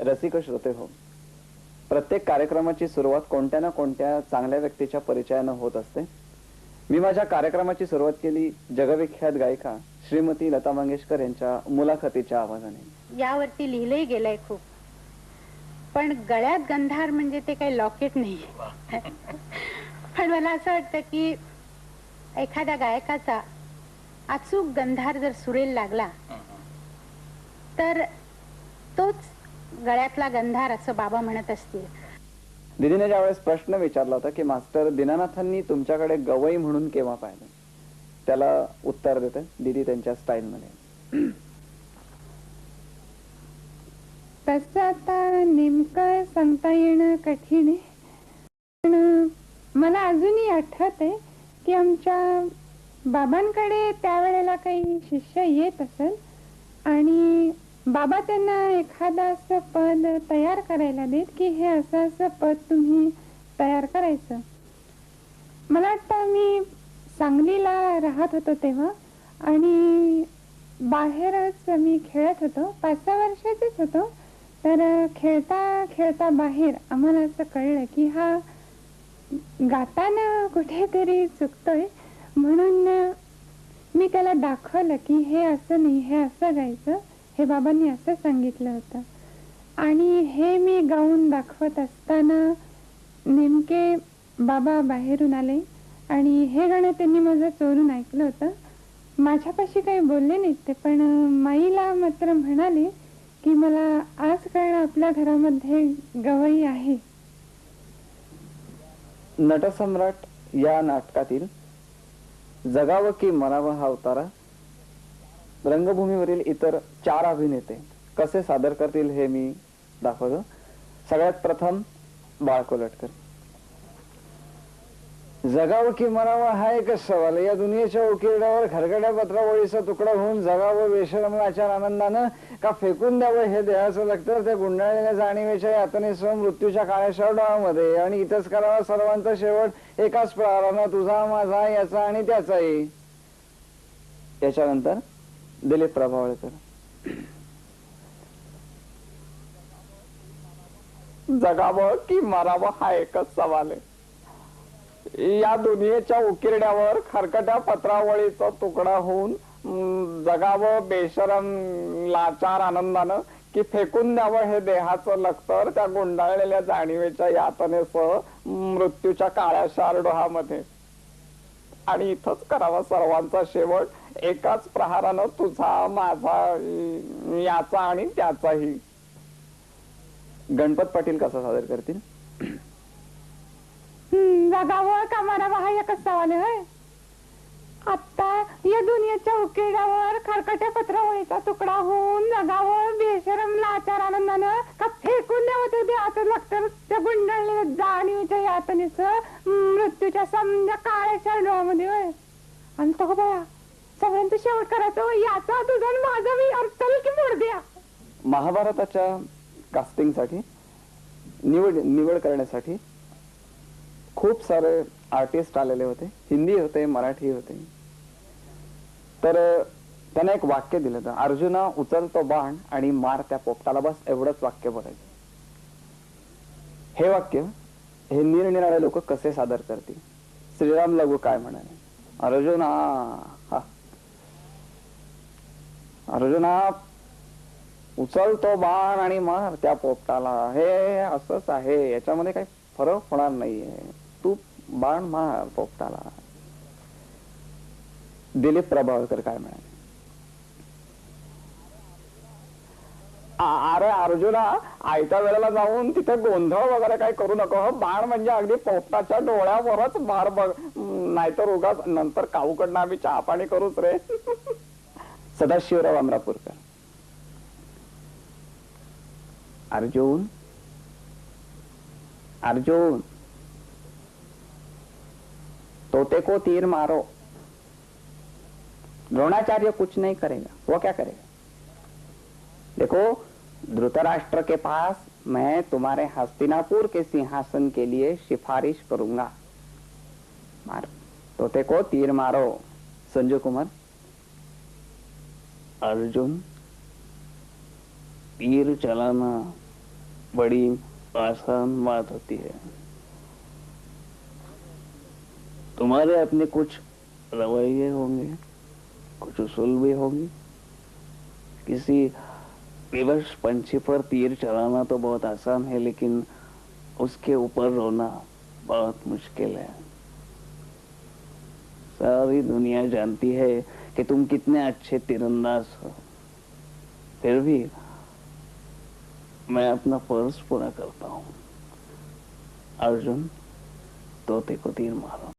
रसिक श्रोते हो. प्रत्येक कार्यक्रमाची सुरुवात कोणत्या ना कोणत्या चांगल्या व्यक्तीच्या परिचयानं होत असते. मी माझ्या कार्यक्रमाची सुरुवात केली जगविख्यात गायिका श्रीमती लता मंगेशकर यांच्या मुलाखतीच्या आवाजाने. यावरती लिहिलंही गेलंय खूप. पण गळ्यात गंधार म्हणजे ते काही लॉकेट नाही. पण मला असं वाटतं की एखाद्या गायकाचा अचूक गंधार जर सुरेल लागला तर तोच गळ्यातला गंधार असं बाबा म्हणत असतील. दिदीने ज्यावेळेस प्रश्न विचारला होता की मास्टर दीनानाथांनी तुमच्याकडे गवई म्हणून केव्हा पाहिलं? त्याला उत्तर देते दिदी त्यांच्या स्टाईल मध्ये तसं आता नेमकं सांगता येणं कठीण आहे. पण मला अजूनही आठवत आहे की आमच्या बाबांकडे त्यावेळेला काही शिष्य येत असेल आणि बाबा त्यांना एखादा असं पद तयार करायला देत की हे असं असं पद तुम्ही तयार करायचं. मला वाटतं मी सांगलीला राहत होतो तेव्हा आणि बाहेरच मी खेळत होतो. पाच सहा वर्षाचेच होतो. तर खेळता खेळता बाहेर आम्हाला असं कळलं की हा गाताना कुठेतरी चुकतोय. म्हणून मी त्याला दाखवलं की हे असं नाही हे असं गायचं. हे बाबांनी असं सांगितलं होतं. आणि हे मी गाऊन दाखवत असताना नेमके बाबा बाहेरून आले आणि हे गाणं त्यांनी माझं चोरून ऐकलं होतं. माझ्यापाशी काही बोलले नाहीत ते पण माईला मात्र म्हणाले की मला आज कळलं आपल्या घरामध्ये गवई आहे. नटसम्राट या नाटकातील जगावं की मरावं हा उतारा रंगभूमीवरील इतर चार अभिनेते कसे सादर करतील हे मी दाखवतो. सगळ्यात प्रथम बाळ कोलटकर जगावं की मरावं हा एकच सवाल. या दुनियेच्या उकिरड्यावर खरगड्या पत्रावळीचा तुकडा होऊन जगावं वेशरमणाच्या आनंदानं का फेकून द्यावं हे देहाचं लागतं त्या गुंडाळलेल्या जाणीवेच्या यातनेसह मृत्यूच्या काळ्याशा डोळामध्ये आणि इथंच करावा सर्वांचा शेवट एकाच प्रकारानं तुझा माझा याचा आणि त्याचाही. याच्यानंतर दिलीप प्रभावळकर. जगावं की मरावं हा एकच सवाल आहे. या दुनियेच्या उकिरड्यावर खरकट्या पत्रावळीचा तुकडा होऊन जगावं बेशरम लाचार आनंदानं की फेकून द्यावं हे देहाचं लखतर त्या गुंडाळलेल्या जाणीवेच्या यातनेसह मृत्यूच्या काळ्या शारडोहामध्ये. आणि इथंच करावा सर्वांचा शेवट. एकाच प्रहारानं तुझा माझा याचा आणि त्याचाही. गणपत पाटील कसा सादर करतील? जगावळ जगावं का मरावं हा एकच सवाल होय. आता या दुनियेच्या उकिरड्यावर खरकट्या पत्रावळीचा तुकडा होऊन जगावळ बेशरम लाचार आनंदानं का फेकून द्यावं ते देहाचं लागतं? त्या गुंडळलेल्या जाणीवच्या यातनेच मृत्यूच्या समजा काळ्याच्या डोळ्यामध्ये होय आणि तो बया सगळ्यांचं शेवट करायचं याचा तुझा आणि माझा मी अर्थल की मोड द्या. महाभारताच्या कास्टिंगसाठी निवड निवड करण्यासाठी खूप सारे आर्टिस्ट आलेले होते. हिंदी होते मराठी होते. तर त्याने एक वाक्य दिलं होतं अर्जुना उचलतो बाण आणि मार त्या पोपटाला बस एवढंच वाक्य बोलायचं. हे वाक्य हे निरनिराळे लोक कसे सादर करतील? श्रीराम लघु काय म्हणाले? अर्जुना अर्जुना उचलतो बाण आणि मार त्या पोपटाला. हे असंच आहे. याच्यामध्ये काही फरक होणार नाहीये. तू बाण मार पोपटाला. दिलीप प्रभावकर काय म्हणाले? अरे अर्जुना आयत्या वेळेला जाऊन तिथे गोंधळ वगैरे काही करू नको बाण म्हणजे अगदी पोपटाच्या डोळ्यावरच मार बघ. नाहीतर उगाच नंतर काऊकडनं आम्ही चहा पाणी करूच रे. सदाशिवराव अमरापूरकर। अर्जुन अर्जुन, तोते को तीर मारो। द्रोणाचार्य कुछ नहीं करेगा, वो क्या करेगा? देखो, धृतराष्ट्र के पास मैं तुम्हारे हस्तिनापुर के सिंहासन के लिए सिफारिश करूँगा। मार, तोते को तीर मारो। संजय कुमार अर्जुन तीर चलाना बड़ी आसान बात होती है। तुम्हारे अपने कुछ रवैये होंगे, कुछ उसूल भी होंगे। किसी विवश पंछी पर तीर चलाना तो बहुत आसान है, लेकिन उसके ऊपर रोना बहुत मुश्किल है। सारी दुनिया जानती है कि तुम कितने अच्छे तीरंदाज हो। फिर भी मैं अपना फ़र्ज़ पूरा करता हूँ। अर्जुन, तोते को तीर मारो।